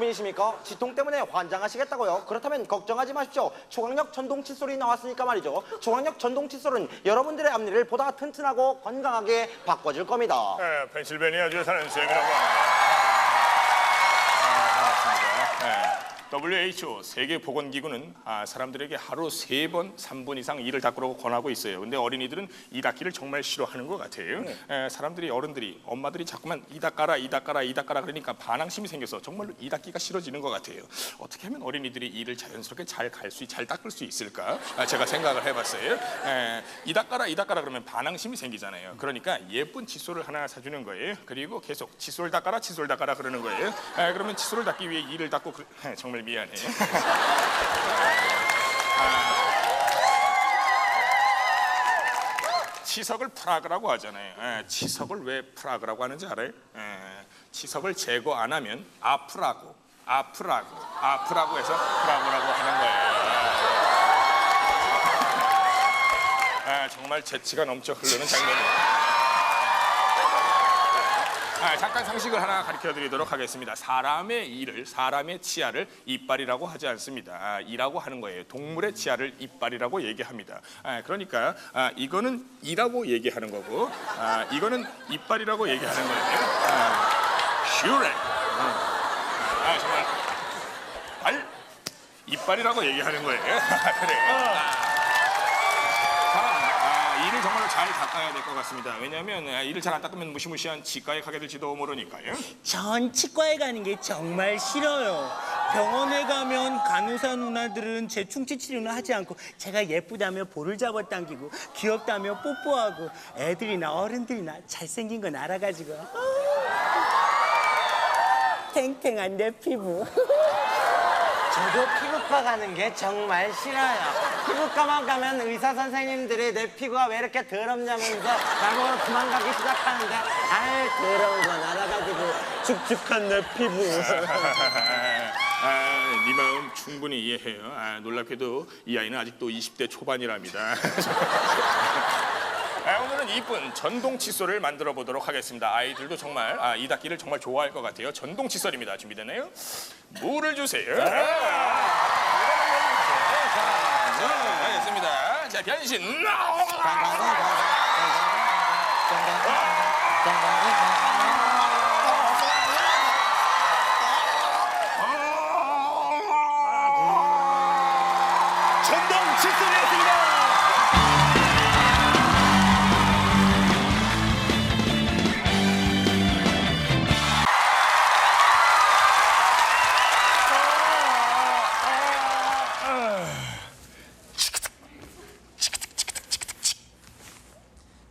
고민이십니까? 지통 때문에 환장하시겠다고요? 그렇다면 걱정하지 마십시오. 초강력 전동 칫솔이 나왔으니까 말이죠. 초강력 전동 칫솔은 여러분들의 앞니를 보다 튼튼하고 건강하게 바꿔줄 겁니다. 네, 펜실베니아주에 사는 쌤이라고 합니다. WHO 세계보건기구는 아, 사람들에게 하루 세 번, 삼 분 이상 이를 닦으라고 권하고 있어요. 근데 어린이들은 이 닦기를 정말 싫어하는 것 같아요. 에, 사람들이 어른들이 엄마들이 자꾸만 이 닦아라, 이 닦아라, 이 닦아라 그러니까 반항심이 생겨서 정말로 이 닦기가 싫어지는 것 같아요. 어떻게 하면 어린이들이 이를 자연스럽게 잘 갈 수, 잘 닦을 수 있을까? 아, 제가 생각을 해봤어요. 에, 이 닦아라, 이 닦아라 그러면 반항심이 생기잖아요. 그러니까 예쁜 칫솔을 하나 사주는 거예요. 그리고 계속 칫솔 닦아라, 칫솔 닦아라 그러는 거예요. 에, 그러면 칫솔을 닦기 위해 이를 닦고 그, 에, 정말 미안해요. 치석을 프라그라고 하잖아요. 예, 치석을 왜 프라그라고 하는지 알아요? 예, 치석을 제거 안 하면 아프라고, 아프라고, 아프라고 해서 프라그라고 하는 거예요. 예, 정말 재치가 넘쳐 흐르는 장면이에요. 아, 잠깐 상식을 하나 가르쳐 드리도록 하겠습니다. 사람의 이를, 사람의 치아를 이빨이라고 하지 않습니다. 아, 이라고 하는 거예요. 동물의 치아를 이빨이라고 얘기합니다. 아, 그러니까 아, 이거는 이라고 얘기하는 거고, 아, 이거는 이빨이라고 얘기하는 거예요. 음. 아, 정말 발 이빨이라고 얘기하는 거예요. 그래요. 닦아야 될 것 같습니다. 왜냐하면 아, 이를 잘 안 닦으면 무시무시한 치과에 가게 될지도 모르니까요. 전 치과에 가는 게 정말 싫어요. 병원에 가면 간호사 누나들은 제 충치 치료는 하지 않고 제가 예쁘다며 볼을 잡아 당기고 귀엽다며 뽀뽀하고 애들이나 어른들이나 잘생긴 건 알아가지고 탱탱한 내 피부 저도 피부과 가는 게 정말 싫어요. 피부과만 가면 의사 선생님들이 내 피부가 왜 이렇게 더럽냐면서 나보고 도망가기 시작하는데 아이 더러운 건 알아가지고 축축한 내 피부. 아, 네 마음 충분히 이해해요. 아, 놀랍게도 이 아이는 아직도 20대 초반이랍니다. 아, 오늘은 이쁜 전동 칫솔을 만들어 보도록 하겠습니다. 아이들도 정말 아, 이 닦기를 정말 좋아할 것 같아요. 전동 칫솔입니다. 준비되나요? 물을 주세요. 자, 알겠습니다. 자, 변신. 전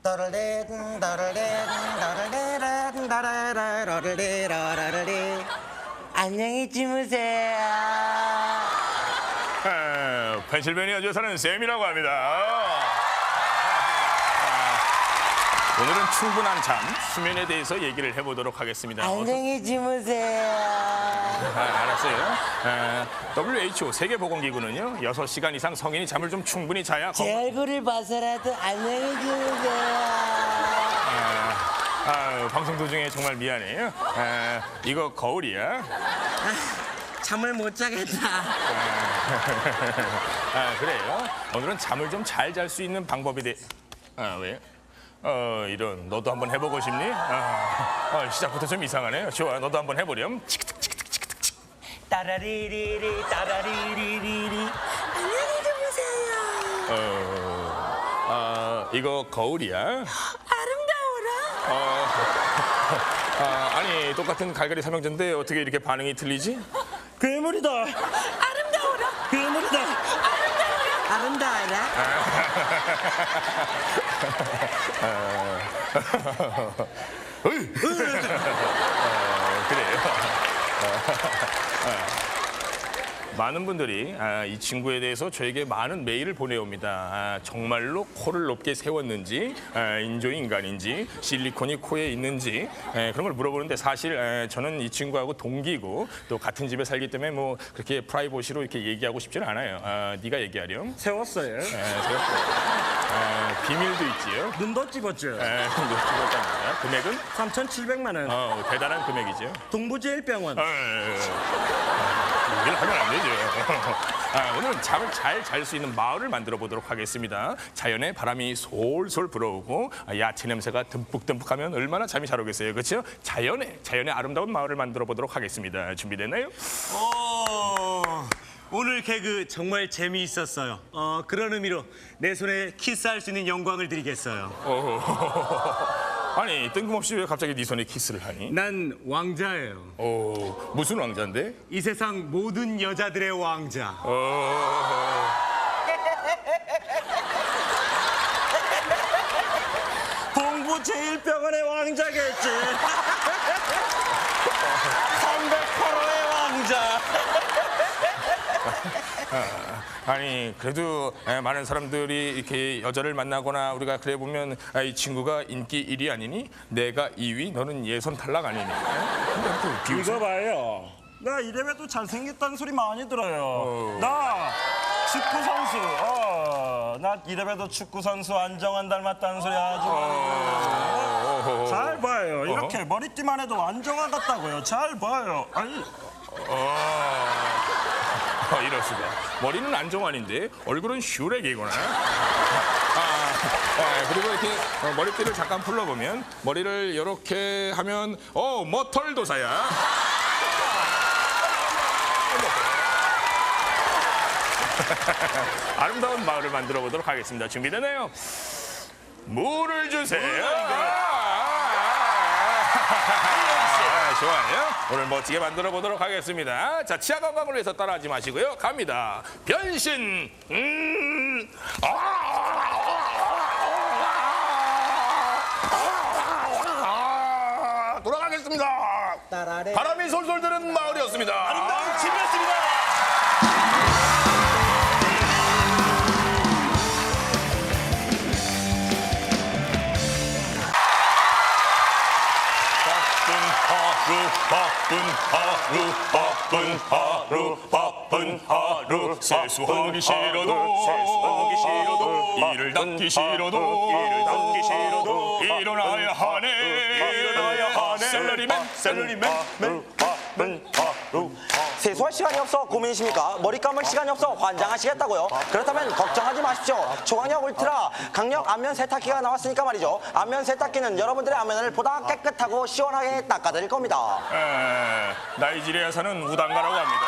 따라레라라레라라레 안녕히 주무세요. 아, 펜실베니아주에 사는 쌤이라고 합니다. 오늘은 충분한 잠, 수면에 대해서 얘기를 해보도록 하겠습니다. 안녕히 주무세요. 아, 알았어요. 아, WHO 세계보건기구는요, 6시간 이상 성인이 잠을 좀 충분히 자야 제 건... 얼굴을 봐서라도 안녕히 주무세요. 아, 방송 도중에 정말 미안해요. 아, 이거 거울이야. 잠을 못 자겠다. 아, 그래요. 오늘은 잠을 좀 잘 잘 수 있는 방법에 대해... 아, 왜? 어, 이런, 너도 한번 해보고 싶니? 아, 아, 시작부터 좀 이상하네요. 좋아, 너도 한번 해보렴. 따라리리리 따라리리리리 안녕히 주무세요. 어, 아, 이거 거울이야. 아름다워라. 어, 아, 아니 똑같은 갈갈이 삼형제인데 어떻게 이렇게 반응이 틀리지? 괴물이다. 아름다워라. 괴물이다. 아름다워라. 아름다워라. 어, 그래요. 많은 분들이 아, 이 친구에 대해서 저에게 많은 메일을 보내옵니다. 아, 정말로 코를 높게 세웠는지, 아, 인조 인간인지, 실리콘이 코에 있는지 에, 그런 걸 물어보는데 사실 에, 저는 이 친구하고 동기고 또 같은 집에 살기 때문에 뭐 그렇게 프라이버시로 이렇게 얘기하고 싶지는 않아요. 아, 네가 얘기하렴. 세웠어요. 에, 제가 에, 비밀도 있지요. 눈도 찍었죠. 에, 이거 찍었답니다. 금액은 3,700만 원. 어, 대단한 금액이죠. 동부제일병원. 아, 얘기를 하면 안 되죠. 아, 오늘은 잠을 잘 잘 수 있는 마을을 만들어 보도록 하겠습니다. 자연의 바람이 솔솔 불어오고 아, 야채 냄새가 듬뿍듬뿍하면 얼마나 잠이 잘 오겠어요, 그렇죠? 자연의 자연의 아름다운 마을을 만들어 보도록 하겠습니다. 준비됐나요? 어, 오늘 개그 정말 재미있었어요. 어, 그런 의미로 내 손에 키스할 수 있는 영광을 드리겠어요. 아니 뜬금없이 왜 갑자기 네 손에 키스를 하니? 난 왕자예요. 어, 무슨 왕자인데? 이 세상 모든 여자들의 왕자. 어, 동부 제일병원의 왕자겠지. 308호의 왕자. 아니 그래도 에, 많은 사람들이 이렇게 여자를 만나거나 우리가 그래 보면 아, 이 친구가 인기 1위 아니니 내가 2위 너는 예선 탈락 아니니 이거 봐요. 나 이래봬도 잘생겼다는 소리 많이 들어요. 나 축구 선수. 어, 나 이래봬도 축구 선수 안정환 닮았다는 소리 아주. 어, 잘 봐요. 이렇게 머리띠만 해도 안정환 같다고요. 잘 봐요. 아니, 아, 이럴 수가 머리는 안정환인데 얼굴은 슈렉이구나 아, 아, 그리고 이렇게 어, 머리띠를 잠깐 풀러보면 머리를 이렇게 하면 어 머털도사야 아름다운 마을을 만들어 보도록 하겠습니다. 준비되나요? 물을 주세요. 아, 좋아요. 오늘 멋지게 만들어 보도록 하겠습니다. 자, 치아 건강을 위해서 따라하지 마시고요. 갑니다. 변신. 음. 아, 돌아가겠습니다. 바람이 솔솔 드는 마을이었습니다. 아름다운 집이었습니다. 바쁜 하루 바쁜 하루 바쁜 하루 바쁜 하루. 세수하기 싫어도 세수하기 싫어도 일을 닦기 싫어도 일을 닦기 싫어도 일어나야 하네. 일어나야 하네. 셀러리맨 셀러리맨. 바쁜 하루. 세수할 시간이 없어 고민이십니까? 머리 감을 시간이 없어 환장하시겠다고요? 그렇다면 걱정하지 마십시오. 초강력 울트라 강력 안면 세탁기가 나왔으니까 말이죠. 안면 세탁기는 여러분들의 안면을 보다 깨끗하고 시원하게 닦아드릴 겁니다. 에, 나이지리아 사는 우당가라고 합니다.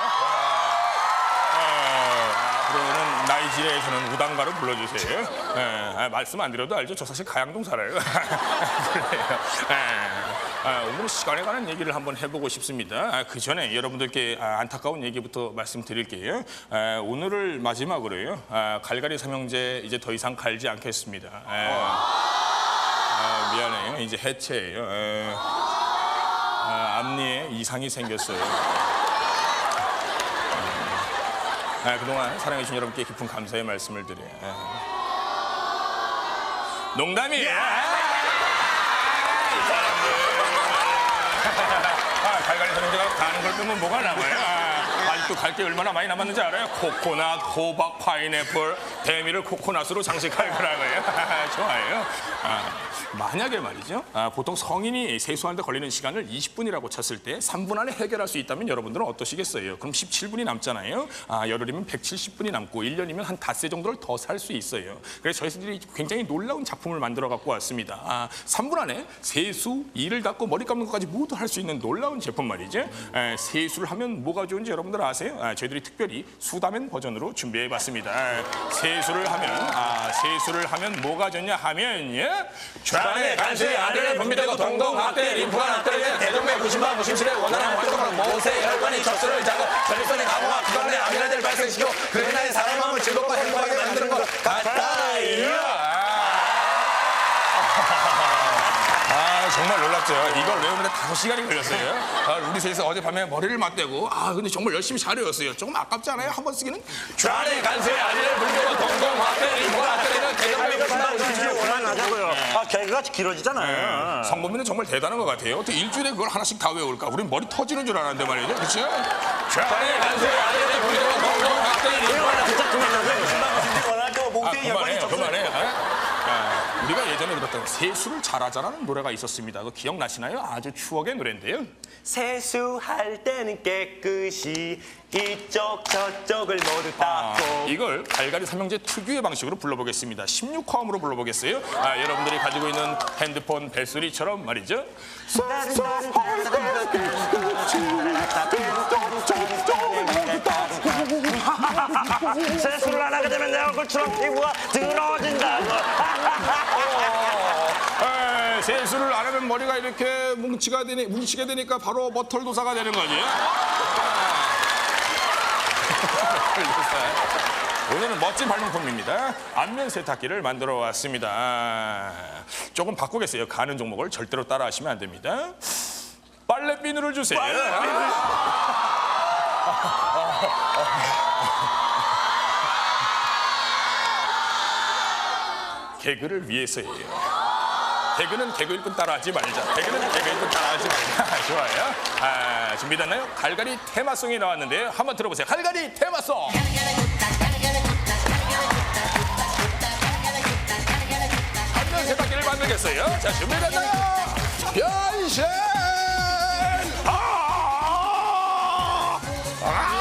지리아에서는 우당가로 불러주세요. 에, 아, 말씀 안 드려도 알죠? 저 사실 가양동 살아요. 그래요. 에, 아, 오늘 시간에 관한 얘기를 한번 해보고 싶습니다. 아, 그 전에 여러분들께 아, 안타까운 얘기부터 말씀드릴게요. 아, 오늘을 마지막으로요. 아, 갈갈이 삼형제 이제 더 이상 갈지 않겠습니다. 에, 아, 미안해요. 이제 해체예요. 에. 아, 앞니에 이상이 생겼어요. 아, 그동안 사랑해주신 여러분께 깊은 감사의 말씀을 드려요. 아. 농담이에요. 이 사람들. 아, 갈갈이 선생제가 가는 걸 보면 뭐가 남아요? 아, 아직도 갈 게 얼마나 많이 남았는지 알아요? 코코넛, 호박, 파인애플, 대미를 코코넛으로 장식할 거라고요. 좋아요. 아, 만약에 말이죠. 아, 보통 성인이 세수하는데 걸리는 시간을 20분이라고 쳤을 때 3분 안에 해결할 수 있다면 여러분들은 어떠시겠어요? 그럼 17분이 남잖아요. 아, 열흘이면 170분이 남고 1년이면 한 닷새 정도를 더 살 수 있어요. 그래서 저희들이 굉장히 놀라운 작품을 만들어 갖고 왔습니다. 아, 3분 안에 세수, 이를 닦고 머리 감는 것까지 모두 할 수 있는 놀라운 제품 말이죠. 에, 세수를 하면 뭐가 좋은지 여러분들 아세요? 아, 저희들이 특별히 수다맨 버전으로 준비해 봤습니다. 아, 세수를 하면 아, 세수를 하면 뭐가 좋냐 하면 예? 좌뇌 간수의 아들을 분비되고 동동 확대 림프가 나떨어져 대동맥 무심방 무심실에 원활한 활동으로 모세 혈관이 척수를 자고 전립선의 가공과 기관의 아미라들을 발생시키고 그의 나의 사람 마음을 즐겁고 행복하게 만드는 것 같아요. 아 놀랍죠. 이걸 외우는데 다섯 시간이 걸렸어요. 아, 우리 셋이서 어젯밤에 머리를 맞대고 아 근데 정말 열심히 잘 외웠어요. 조금 아깝지 않아요? 한 번 쓰기는? 좌리 간세 아니를 불고 동동 화때리 보라때리는 대전을 원하는 하자고요. 아 개그가 길어지잖아요. 성범이는 정말 대단한 것 같아요. 어떻게 일주일에 그걸 하나씩 다 외울까? 우린 머리 터지는 줄 알았는데 말이죠. 그렇죠? 좌리 간세 아니를 불고 동동 화때리 진짜 그만하세요. 아, 그만해요, 그만해요. 아, 우리가 예전에 들었던 세수를 잘하자라는 노래가 있었습니다. 그 기억나시나요? 아주 추억의 노래인데요. 세수할 때는 깨끗이 이쪽 저쪽을 모두 아, 닦고 이걸 갈갈이 삼형제 특유의 방식으로 불러보겠습니다. 16화음으로 불러보겠어요. 아, 여러분들이 가지고 있는 핸드폰 벨소리처럼 말이죠. 얼굴처럼 피부가 드러진다고. 에, 세수를 안 하면 머리가 이렇게 뭉치가 되니, 뭉치게 되니까 바로 머털도사가 되는 거지. 오늘은 멋진 발명품입니다. 안면 세탁기를 만들어 왔습니다. 아, 조금 바꾸겠어요. 가는 종목을 절대로 따라하시면 안 됩니다. 빨래 비누를 주세요. 개그를 위해서예요. 개그는 개그일 뿐 따라하지 말자. 개그는 개그일 뿐 따라하지 말자. 좋아요. 아, 준비됐나요? 갈갈이 테마송이 나왔는데요. 한번 들어보세요. 갈갈이 테마송. 한명 세바퀴를 만들겠어요. 자, 준비됐나요? 변신! 아! 아!